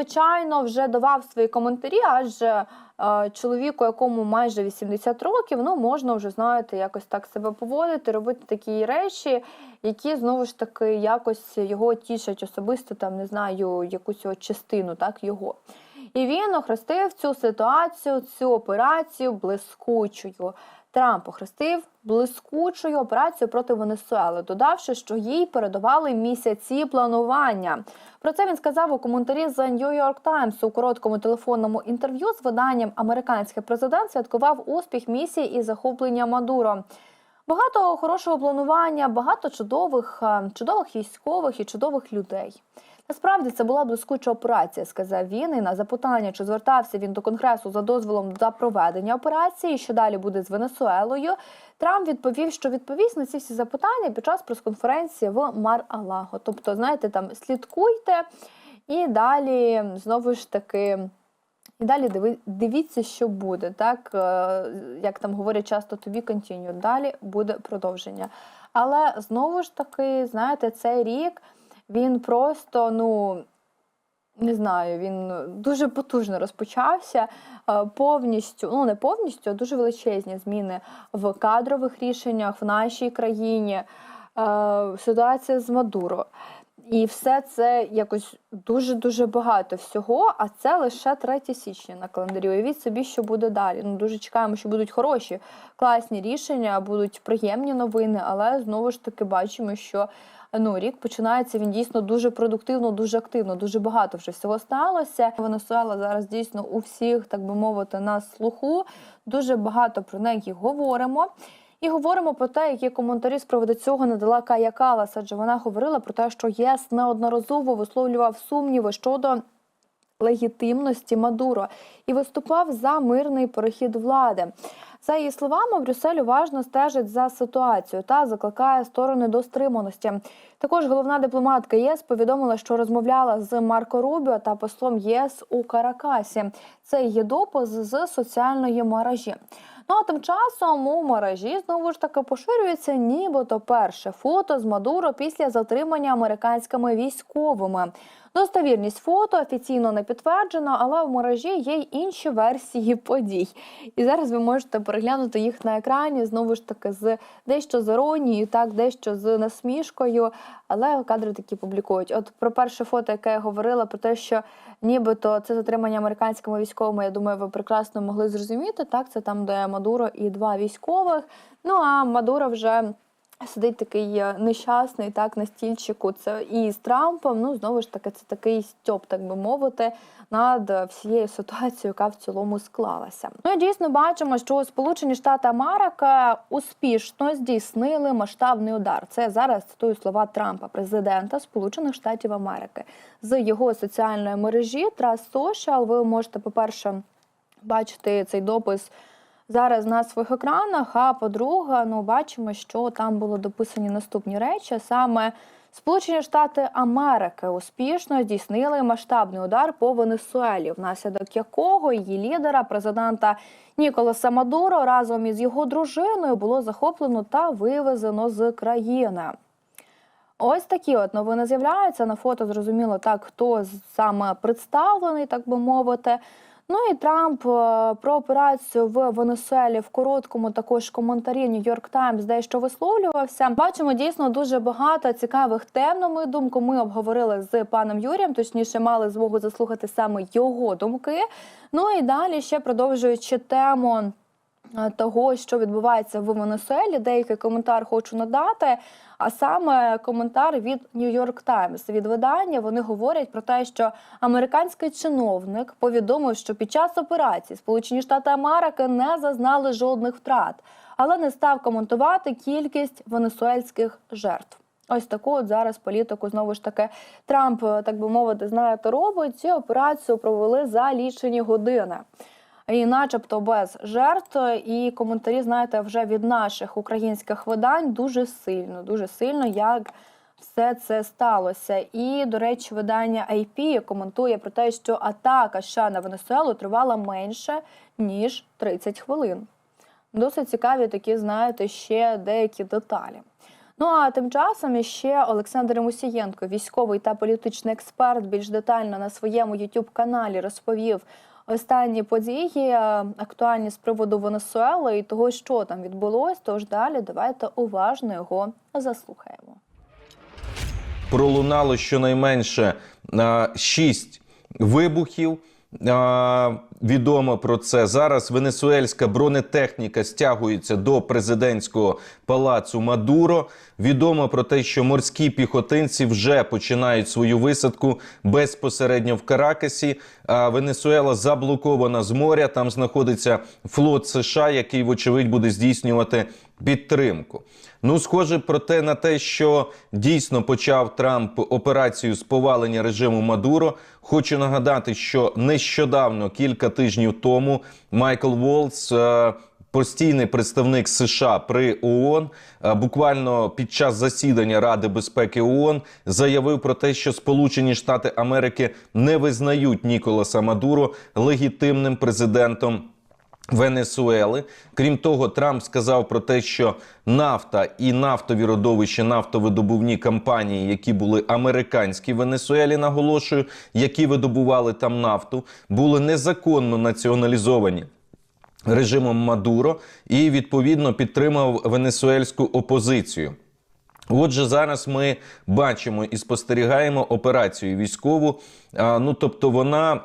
звичайно, вже давав свої коментарі, адже чоловіку, якому майже 80 років, ну можна вже знаєте, якось так себе поводити, робити такі речі, які знову ж таки якось його тішать особисто, там не знаю, якусь його частину, так його. І він охрестив цю ситуацію, цю операцію блискучою. Трамп охрестив блискучою операцію проти Венесуели, додавши, що їй передавали місяці планування. Про це він сказав у коментарі The New York Times у короткому телефонному інтерв'ю з виданням Американський президент святкував успіх місії і захоплення Мадуро. Багато хорошого планування, багато чудових, е, чудових військових і чудових людей. Насправді це була блискуча операція, сказав він. І на запитання, чи звертався він до конгресу за дозволом за проведення операції, що далі буде з Венесуелою. Трамп відповів, що відповість на ці всі запитання під час прес-конференції в Мар-Алаго. Тобто, знаєте, там слідкуйте і далі знову ж таки. І далі дивіться, що буде, так е, як там говорять часто тобі континю. Далі буде продовження. Але знову ж таки, знаєте, цей рік він просто, ну не знаю, він дуже потужно розпочався. е, Повністю, ну не повністю, а дуже величезні зміни в кадрових рішеннях в нашій країні. е, Ситуація з Мадуро. І все це якось дуже-дуже багато всього, а це лише 3 січня на календарі. Уявіть собі, що буде далі. Ну дуже чекаємо, що будуть хороші, класні рішення, будуть приємні новини, але знову ж таки бачимо, що ну рік починається він дійсно дуже продуктивно, дуже активно, дуже багато вже всього сталося. Венесуела зараз дійсно у всіх, так би мовити, на слуху. Дуже багато про неї говоримо. І говоримо про те, які коментарі з приводу цього надала Кая Калас, адже вона говорила про те, що ЄС неодноразово висловлював сумніви щодо легітимності Мадуро і виступав за мирний перехід влади. За її словами, Брюссель уважно стежить за ситуацією та закликає сторони до стриманості. Також головна дипломатка ЄС повідомила, що розмовляла з Марко Рубіо та послом ЄС у Каракасі. Це є допис з соціальної мережі. Ну а тим часом у мережі знову ж таки поширюється нібито перше фото з Мадуро після затримання американськими військовими. Достовірність фото офіційно не підтверджено, але в мережі є й інші версії подій. І зараз ви можете переглянути їх на екрані знову ж таки з дещо з іронією, так дещо з насмішкою. Але кадри такі публікують. От про перше фото, яке я говорила, про те, що нібито це затримання американськими військовими, я думаю, ви прекрасно могли зрозуміти. Так, це там, де Мадуро і два військових. Ну а Мадуро вже. Сидить такий е, нещасний, так на стільчику. Це і з Трампом. Ну знову ж таки, це такий стьоп, так би мовити, над всією ситуацією, яка в цілому склалася. Ну і дійсно бачимо, що Сполучені Штати Америки успішно здійснили масштабний удар. Це зараз цитую слова Трампа, президента Сполучених Штатів Америки, з його соціальної мережі Trust Social. Ви можете, по перше, бачити цей допис зараз на своїх екранах. А по-друге, ну бачимо, що там було дописані наступні речі. Саме Сполучені Штати Америки успішно здійснили масштабний удар по Венесуелі, внаслідок якого її лідера, президента Ніколаса Мадуро, разом із його дружиною було захоплено та вивезено з країни. Ось такі от новини з'являються на фото. Зрозуміло так, хто саме представлений, так би мовити. Ну і Трамп е, про операцію в Венесуелі в короткому також коментарі Нью-Йорк Таймс дещо висловлювався. Бачимо дійсно дуже багато цікавих тем. На мою думку, ми обговорили з паном Юрієм, точніше, мали змогу заслухати саме його думки. Ну і далі ще продовжуючи тему. Е, Того, що відбувається в Венесуелі, деякий коментар хочу надати. А саме коментар від New York Times, від видання. Вони говорять про те, що американський чиновник повідомив, що під час операції Сполучені Штати Америки не зазнали жодних втрат, але не став коментувати кількість венесуельських жертв. Ось таку от зараз політику знову ж таки Трамп, так би мовити, знаєте, робить. Цю операцію провели за лічені години. І, начебто, без жертв, і коментарі, знаєте, вже від наших українських видань дуже сильно, дуже сильно, як все це сталося. І, до речі, видання IP коментує про те, що атака США на Венесуелу тривала менше ніж 30 хвилин. Досить цікаві такі, знаєте, ще деякі деталі. Ну а тим часом ще Олександр Мусієнко, військовий та політичний експерт, більш детально на своєму youtube каналі розповів останні події, е, актуальні з приводу Венесуели і того, що там відбулось. Тож далі давайте уважно його заслухаємо. пролунало щонайменше шість вибухів. Відомо про це зараз. Венесуельська бронетехніка стягується до президентського палацу Мадуро. Відомо про те, що морські піхотинці вже починають свою висадку безпосередньо в Каракасі. А Венесуела заблокована з моря. Там знаходиться флот США, який, вочевидь, буде здійснювати підтримку. Ну, схоже про те на те, що дійсно почав Трамп операцію з повалення режиму Мадуро. Хочу нагадати, що нещодавно, кілька тижнів тому, Майкл Волц. е, Постійний представник США при ООН е, буквально під час засідання Ради безпеки ООН заявив про те, що Сполучені Штати Америки не визнають Ніколаса Мадуро легітимним президентом Венесуели. Крім того, Трамп сказав про те, що нафта і нафтові родовища, нафтовидобувні компанії, які були американські в Венесуелі, наголошую, які видобували там нафту, були незаконно націоналізовані. Режимом Мадуро і відповідно підтримав венесуельську опозицію. Отже, зараз ми бачимо і спостерігаємо операцію військову. Ну тобто, вона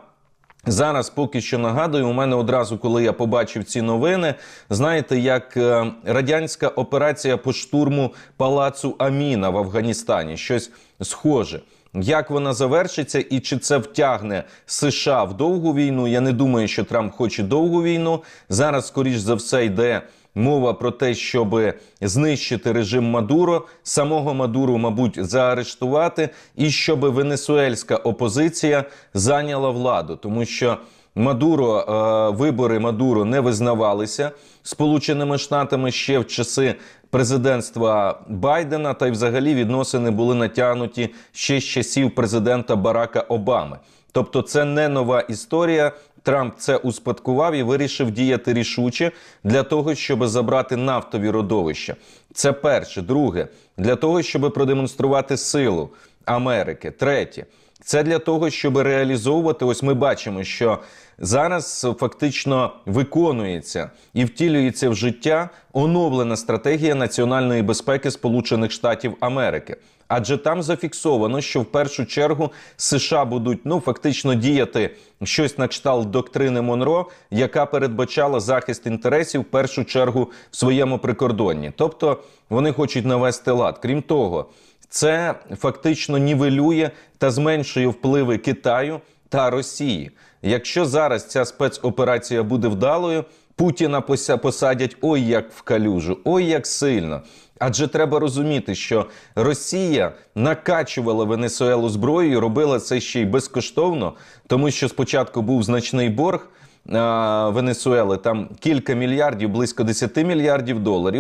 зараз поки що нагадую. У мене одразу, коли я побачив ці новини, знаєте, як е, радянська операція по штурму палацу Аміна в Афганістані, щось схоже. Як вона завершиться і чи це втягне США в довгу війну? Я не думаю, що Трамп хоче довгу війну. Зараз, скоріш за все, йде мова про те, щоб знищити режим Мадуро, самого Мадуру, мабуть, заарештувати, і щоб венесуельська опозиція зайняла владу, тому що. Мадуро е, вибори Мадуро не визнавалися Сполученими Штатами ще в часи президентства Байдена, та й взагалі відносини були натягнуті ще з часів президента Барака Обами. Тобто, це не нова історія. Трамп це успадкував і вирішив діяти рішуче для того, щоб забрати нафтові родовища. Це перше. Друге, для того, щоб продемонструвати силу Америки. Третє. Це для того, щоб реалізовувати. Ось ми бачимо, що зараз фактично виконується і втілюється в життя оновлена стратегія національної безпеки Сполучених Штатів Америки. Адже там зафіксовано, що в першу чергу США будуть ну фактично діяти щось на кшталт доктрини Монро, яка передбачала захист інтересів в першу чергу в своєму прикордонні. Тобто вони хочуть навести лад. Крім того, це фактично нівелює та зменшує впливи Китаю та Росії. Якщо зараз ця спецоперація буде вдалою, Путіна посадять ой як в калюжу, ой як сильно. Адже треба розуміти, що Росія накачувала Венесуелу зброєю, робила це ще й безкоштовно, тому що спочатку був значний борг Венесуели, там кілька мільярдів, близько 10 мільярдів доларів.